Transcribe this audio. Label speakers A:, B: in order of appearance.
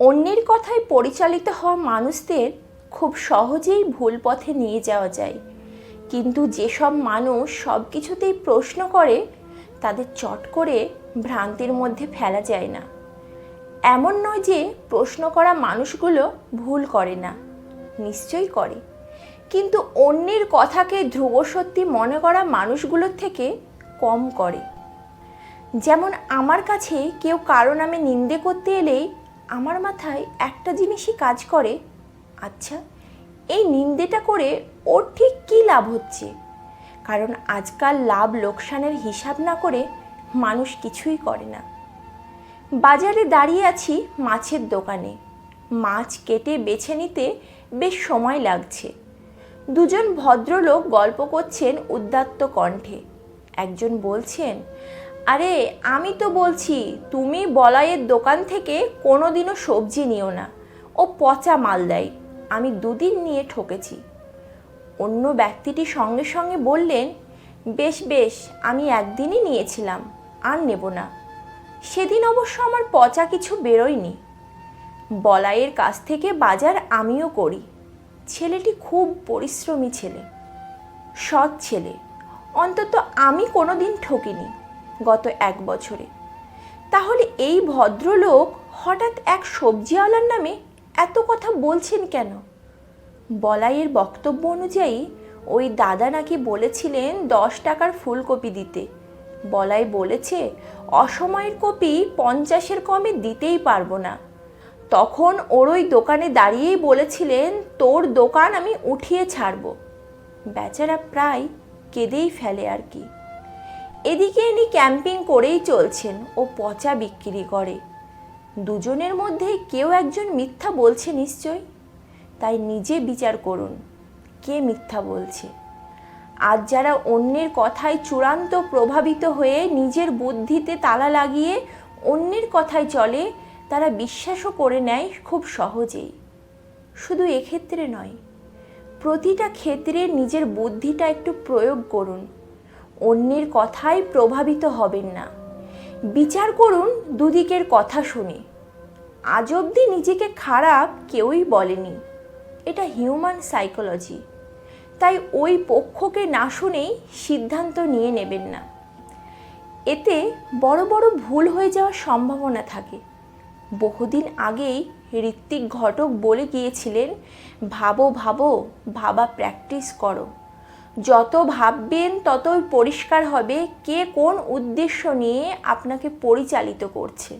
A: অন্যের কথায় পরিচালিত হওয়া মানুষদের খুব সহজেই ভুল পথে নিয়ে যাওয়া যায়। কিন্তু যেসব মানুষ সব কিছুতেই প্রশ্ন করে, তাদের চট করে ভ্রান্তির মধ্যে ফেলা যায় না। এমন নয় যে প্রশ্ন করা মানুষগুলো ভুল করে না, নিশ্চয়ই করে। কিন্তু অন্যের কথাকে ধ্রুব সত্যি মনে করা মানুষগুলোর থেকে কম করে। যেমন আমার কাছে কেউ কারও নামে নিন্দে করতে এলেই আমার মাথায় একটা জিনিসই কাজ করে। আচ্ছা এই নিন্দেটা করে ওর ঠিক কী লাভ হচ্ছে? কারণ আজকাল লাভ লোকসানের হিসাব না করে মানুষ কিছুই করে না। বাজারে দাঁড়িয়ে আছি মাছের দোকানে। মাছ কেটে বেছে নিতে বেশ সময় লাগছে। দুজন ভদ্রলোক গল্প করছেন উদ্দাত্ত কণ্ঠে। একজন বলছেন আরে, আমি তো বলছি, তুমি বলাইয়ের দোকান থেকে কোনোদিনও সবজি নিও না। ও পচা মাল দেয়। আমি দুদিন নিয়ে ঠকেছি। অন্য ব্যক্তিটি সঙ্গে সঙ্গে বললেন, বেশ বেশ, আমি একদিনই নিয়েছিলাম, আর নেব না। সেদিন অবশ্য আমার পচা কিছু বেরোয়নি। বলাইয়ের কাছ থেকে বাজার আমিও করি। ছেলেটি খুব পরিশ্রমী ছেলে, সৎ ছেলে। অন্তত আমি কোনো দিন ঠকিনি। গত এক বছরে। তাহলে এই ভদ্রলোক হঠাৎ এক সবজিওয়ালার নামে এত কথা বলছেন কেন? বলাইয়ের বক্তব্য অনুযায়ী, ওই দাদা নাকি বলেছিলেন দশ টাকার ফুলকপি দিতে। বলাই বলেছে, অসময়ের কপি পঞ্চাশের কমে দিতেই পারব না। তখন ওর ওই দোকানে দাঁড়িয়েই বলেছিলেন, তোর দোকান আমি উঠিয়ে ছাড়ব। বেচারা প্রায় কেঁদেই ফেলে আর কি। এদিকে ইনি ক্যাম্পিং করেই চলছেন ও পচা বিক্রি করে। দুজনের মধ্যে কেউ একজন মিথ্যা বলছে নিশ্চয়? তাই নিজে বিচার করুন, কে মিথ্যা বলছে? আজ যারা অন্যের কথায় চূড়ান্ত প্রভাবিত হয়ে নিজের বুদ্ধিতে তালা লাগিয়ে অন্যের কথায় চলে, তারা বিশ্বাসও করে নেয় খুব সহজেই। শুধু এক্ষেত্রে নয়, প্রতিটা ক্ষেত্রে নিজের বুদ্ধিটা একটু প্রয়োগ করুন। অন্যের কথায় প্রভাবিত হবেন না। বিচার করুন দুদিকের কথা শুনে। আজ অবধি নিজেকে খারাপ কেউই বলেনি। এটা হিউম্যান সাইকোলজি তাই ওই পক্ষকে না শুনেই সিদ্ধান্ত নিয়ে নেবেন না। এতে বড় বড় ভুল হয়ে যাওয়ার সম্ভাবনা থাকে। বহুদিন আগেই ঋত্বিক ঘটক বলে গিয়েছিলেন, ভাবো ভাবো, ভাবা প্র্যাকটিস করো। যত ভাববেন ততই পরিষ্কার হবে কে কোন উদ্দেশ্য নিয়ে আপনাকে পরিচালিত করছে।